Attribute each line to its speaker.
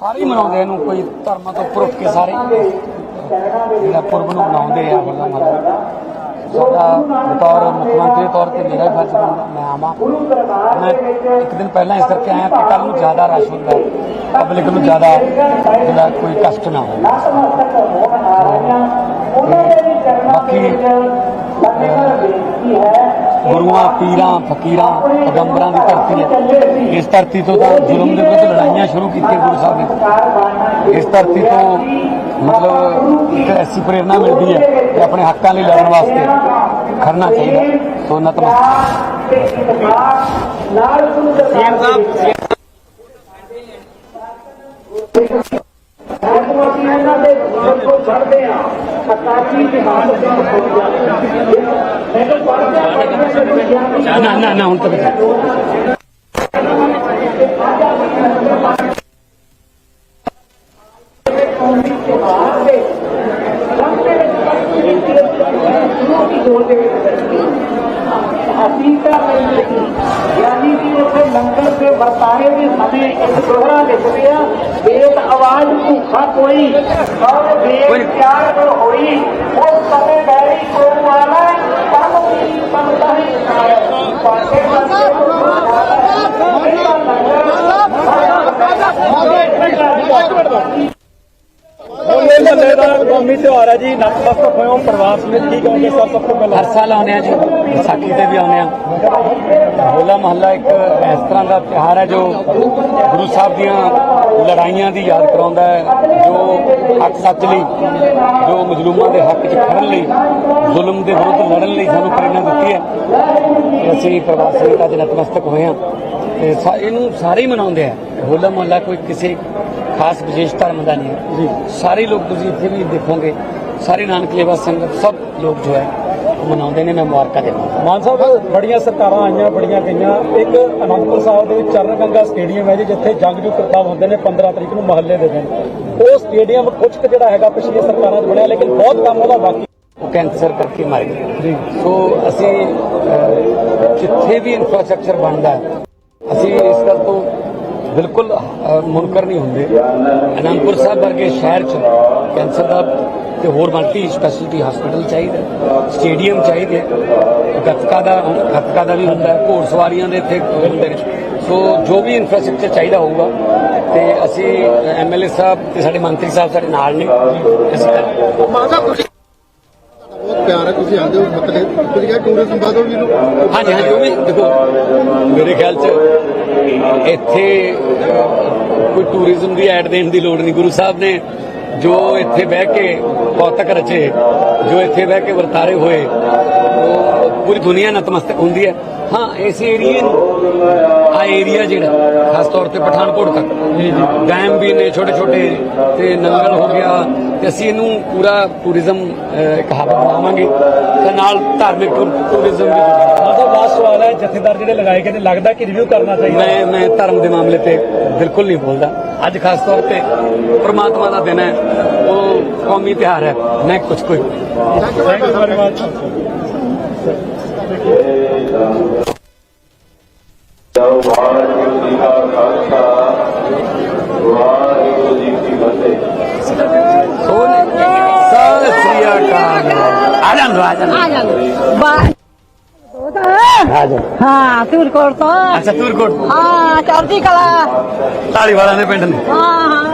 Speaker 1: ਸਾਰੇ ਹੀ ਮਨਾਉਂਦੇ ਇਹਨੂੰ, ਕੋਈ ਧਰਮਾਂ ਤੋਂ ਉੱਪਰ ਉੱਠ ਕੇ ਸਾਰੇ। ਜਿਹੜਾ ਪੁਰਬ ਨੂੰ ਮਨਾਉਂਦੇ ਆ ਹੋਲਾ ਮਹੱਲਾ ਸਾਡਾ ਬਤੌਰ ਮੁੱਖ ਮੰਤਰੀ ਦੇ ਤੌਰ ਤੇ ਮੇਰਾ ਹੀ ਫਰਜ਼ ਬਣਦਾ, ਮੈਂ ਆਵਾਂ। ਮੈਂ ਇੱਕ ਦਿਨ ਪਹਿਲਾਂ ਇਸ ਕਰਕੇ ਆਇਆ ਕਿ ਕੱਲ ਨੂੰ ਜ਼ਿਆਦਾ ਰਸ਼ ਹੁੰਦਾ ਪਬਲਿਕ ਨੂੰ ਜ਼ਿਆਦਾ ਜਿਹੜਾ ਕੋਈ ਕਸ਼ਟ ਨਾ ਹੋਵੇ। ਬਾਕੀ ਗੁਰੂਆਂ, ਪੀਰਾਂ, ਫਕੀਰਾਂ, ਪੈਗੰਬਰਾਂ ਦੀ ਧਰਤੀ ਹੈ। ਇਸ ਧਰਤੀ ਤੋਂ ਤਾਂ ਜ਼ੁਲਮ ਦੇ ਵਿਰੁੱਧ ਲੜਾਈਆਂ ਸ਼ੁਰੂ ਕੀਤੀਆਂ ਗੁਰੂ ਸਾਹਿਬ ਨੇ। ਇਸ ਧਰਤੀ ਤੋਂ ਮਤਲਬ ਇੱਕ ਐਸੀ ਪ੍ਰੇਰਣਾ ਮਿਲਦੀ ਹੈ ਕਿ ਆਪਣੇ ਹੱਕਾਂ ਲਈ ਲੜਨ ਵਾਸਤੇ ਖੜਨਾ ਚਾਹੀਦਾ। ਸੋ ਨਤਮਸਤਕ
Speaker 2: ਸੀਐਮ ਸਾਹਿਬ
Speaker 1: ਨਾ ਨਾ ਨਾ ਹੁਣ ਤੱਕ
Speaker 3: ਯਾਨੀ ਕਿ ਉੱਥੇ ਲੰਗਰ ਦੇ ਵਰਤਾਰੇ ਦੇ ਸਮੇਂ ਇੱਕ ਦੋਹਰਾ ਲਿਖਦੇ ਆ ਬੇਤ ਭੁੱਖਾ ਕੋਈ ਔਰ ਬੇਤ ਪਿਆਰ ਜੋ ਹੋਈ ਉਸ ਸਮੇਂ ਬੈਰੀ ਕੋ ਵਾਲਾ ਪਰਮ ਦੀ ਪੰਤਾ ਹੀ ਪਾਸੇ
Speaker 2: ਹੋਲੇ ਮਹੱਲੇ ਦਾ ਕੌਮੀ ਤਿਉਹਾਰ ਹੈ ਜੀ। ਨਤਮਸਤਕ ਹੋਏ ਪਰਿਵਾਰ ਸਮੇਤ ਕੀ ਕਹੋਗੇ ਸਭ ਤੋਂ ਪਹਿਲਾਂ
Speaker 1: ਹਰ ਸਾਲ ਆਉਂਦੇ ਆ ਜੀ, ਵਿਸਾਖੀ ਤੇ ਵੀ ਆਉਂਦੇ ਆ ਹੋਲਾ ਮਹੱਲਾ ਇੱਕ ਇਸ ਤਰ੍ਹਾਂ ਦਾ ਤਿਉਹਾਰ ਹੈ ਜੋ ਗੁਰੂ ਸਾਹਿਬ ਦੀਆਂ ਲੜਾਈਆਂ ਦੀ ਯਾਦ ਕਰਾਉਂਦਾ ਹੈ, ਜੋ ਹੱਕ ਸੱਚ ਲਈ, ਜੋ ਮਜ਼ਲੂਮਾਂ ਦੇ ਹੱਕ 'ਚ ਖੜਨ ਲਈ, ਜ਼ੁਲਮ ਦੇ ਵਿਰੁੱਧ ਲੜਨ ਲਈ ਸਾਨੂੰ ਪ੍ਰੇਰਣਾ ਦਿੱਤੀ ਹੈ। ਅਸੀਂ ਪਰਿਵਾਰ ਵਿੱਚ ਅੱਜ ਨਤਮਸਤਕ ਹੋਏ ਹਾਂ ਤੇ ਇਹਨੂੰ ਸਾਰੇ ਹੀ ਮਨਾਉਂਦੇ ਆ। ਹੋਲਾ ਮਹੱਲਾ ਕੋਈ ਕਿਸੇ ਖਾਸ ਵਿਸ਼ੇਸ਼ ਧਰਮ ਦਾ ਨਹੀਂ ਹੈ। ਜੀ। ਸਾਰੇ ਲੋਕ ਤੁਸੀਂ ਇੱਥੇ ਵੀ ਦੇਖੋਗੇ ਸਾਰੇ ਨਾਨਕ ਲੇਵਾ ਸੰਗਤ ਸਭ ਲੋਕ ਜੋ ਹੈ ਮਨਾਉਂਦੇ ਨੇ ਮੈਂ ਮੁਬਾਰਕਾਂ ਦੇਵਾਂ
Speaker 2: ਮਾਨ ਸਾਹਿਬ ਬੜੀਆਂ ਸਰਕਾਰਾਂ ਆਈਆਂ ਬੜੀਆਂ ਗਈਆਂ। ਇੱਕ ਅਨੰਦਪੁਰ ਸਾਹਿਬ ਦੇ ਵਿੱਚ ਚਰਨ ਗੰਗਾ ਸਟੇਡੀਅਮ ਹੈ ਜੀ ਜਿੱਥੇ ਜੰਗਜੂ ਕਰਤੱਵ ਹੁੰਦੇ ਨੇ 15 ਤਰੀਕ ਨੂੰ ਮਹੱਲੇ ਦੇ ਦਿਨ। ਉਹ ਸਟੇਡੀਅਮ ਕੁਝ ਕੁ ਜਿਹੜਾ ਹੈਗਾ ਪਿਛਲੀਆਂ ਸਰਕਾਰਾਂ 'ਚ ਬਣਿਆ ਲੇਕਿਨ ਬਹੁਤ ਕੰਮ ਉਹਦਾ ਬਾਕੀ
Speaker 1: ਉਹ ਕੈਂਸਰ ਕਰਕੇ ਮਰ ਗਏ। ਜੀ। ਸੋ ਅਸੀਂ ਜਿੱਥੇ ਵੀ ਇਨਫਰਾਸਟ੍ਰਕਚਰ ਬਣਦਾ ਅਸੀਂ ਇਸ ਗੱਲ ਤੋਂ ਬਿਲਕੁਲ ਮੁਨਕਰ ਨਹੀਂ ਹੁੰਦੇ। ਅਨੰਦਪੁਰ ਸਾਹਿਬ ਵਰਗੇ ਸ਼ਹਿਰ 'ਚ ਕੈਂਸਰ ਦਾ ਤੇ ਹੋਰ ਮਲਟੀ ਸਪੈਸ਼ਲਿਟੀ ਹਸਪੀਟਲ ਚਾਹੀਦਾ ਸਟੇਡੀਅਮ ਚਾਹੀਦੇ ਗੱਤਕਾ ਦਾ ਗੱਤਕਾ ਦਾ ਵੀ ਹੁੰਦਾ ਘੋੜ ਸਵਾਰੀਆਂ ਦੇ ਇੱਥੇ ਹੁੰਦੇ ਸੋ ਜੋ ਵੀ ਇਨਫਰਾਸਟ੍ਰਕਚਰ ਚਾਹੀਦਾ ਹੋਊਗਾ ਤੇ ਅਸੀਂ ਐਮਐਲਏ ਸਾਹਿਬ ਤੇ ਸਾਡੇ ਮੰਤਰੀ ਸਾਹਿਬ ਸਾਡੇ ਨਾਲ ਨੇ। ਅਸੀਂ
Speaker 4: ਬਹੁਤ ਪਿਆਰ ਹੈ ਤੁਸੀਂ ਆਉਂਦੇ ਹੋ ਮਤਲਬ ਤੁਸੀਂ ਕਿਹਾ ਟੂਰਿਜ਼ਮ ਜੀ ਨੂੰ
Speaker 1: ਹਾਂਜੀ ਹਾਂਜੀ ਉਹ ਵੀ ਦੇਖੋ ਮੇਰੇ ਖਿਆਲ ਚ ਇੱਥੇ ਕੋਈ ਟੂਰਿਜ਼ਮ ਦੀ ਐਡ ਦੇਣ ਦੀ ਲੋੜ ਨਹੀਂ। ਗੁਰੂ ਸਾਹਿਬ ਨੇ ਜੋ ਇੱਥੇ ਬਹਿ ਕੇ ਪੌਤਕ ਰਚੇ, ਜੋ ਇੱਥੇ ਬਹਿ ਕੇ ਵਰਤਾਰੇ ਹੋਏ ਪੂਰੀ ਦੁਨੀਆ ਨਤਮਸਤਕ ਹੁੰਦੀ ਹੈ। ਹਾਂ ਇਸ ਏਰੀਏ ਨੂੰ ਆ ਏਰੀਆ ਜਿਹੜਾ ਖਾਸ ਤੌਰ ਤੇ ਪਠਾਨਕੋਟ ਤੱਕ। ਡੈਮ ਵੀ ਨੇ ਛੋਟੇ ਛੋਟੇ ਤੇ ਨੰਗਲ ਹੋ ਗਿਆ। ਤੇ ਅਸੀਂ ਇਹਨੂੰ ਪੂਰਾ ਟੂਰਿਜ਼ਮ ਇੱਕ ਹੱਬ ਬਣਾਵਾਂਗੇ। ਤੇ ਨਾਲ ਧਾਰਮਿਕ ਟੂਰਿਜ਼ਮ ਵੀ ਜੁੜੇਗਾ
Speaker 2: ਸਾਹਿਬ ਲਾਸਟ ਸਵਾਲ ਹੈ ਜਥੇਦਾਰ ਜਿਹੜੇ ਲਗਾਏ ਗਏ ਨੇ ਲੱਗਦਾ ਕਿ ਰਿਵਿਊ ਕਰਨਾ ਚਾਹੀਦਾ?
Speaker 1: ਮੈਂ ਮੈਂ ਧਰਮ ਦੇ ਮਾਮਲੇ ਤੇ ਬਿਲਕੁਲ ਨਹੀਂ ਬੋਲਦਾ। ਅੱਜ ਖਾਸ ਤੌਰ ਤੇ ਪ੍ਰਮਾਤਮਾ ਦਾ ਦਿਨ ਹੈ। ਉਹ ਕੌਮੀ ਤਿਉਹਾਰ ਹੈ। ਮੈਂ ਕੁਝ ਕੋਈ
Speaker 2: thank you very much
Speaker 5: Waheguru ji ਕਾ ਖਾਲਸਾ ਵਾਹਿਗੁਰੂ ਜੀ ਕੀ ਫਤਿਹ
Speaker 1: ਸਤਿ ਸ੍ਰੀ ਅਕਾਲ ਆ ਜਾਂਦੋ ਆ ਜਾਂਦੋ
Speaker 6: ਆ ਹਾਂ ਤੂਰਕੋਟ ਤੋਂ
Speaker 1: ਅੱਛਾ ਤੂਰਕੋਟ
Speaker 6: ਹਾਂ ਚੜ੍ਹਦੀ ਕਲਾ
Speaker 1: ਢਾਲੀ ਵਾਲਾ ਦੇ ਪਿੰਡ ਨੇ
Speaker 6: ਹਾਂ ਹਾਂ।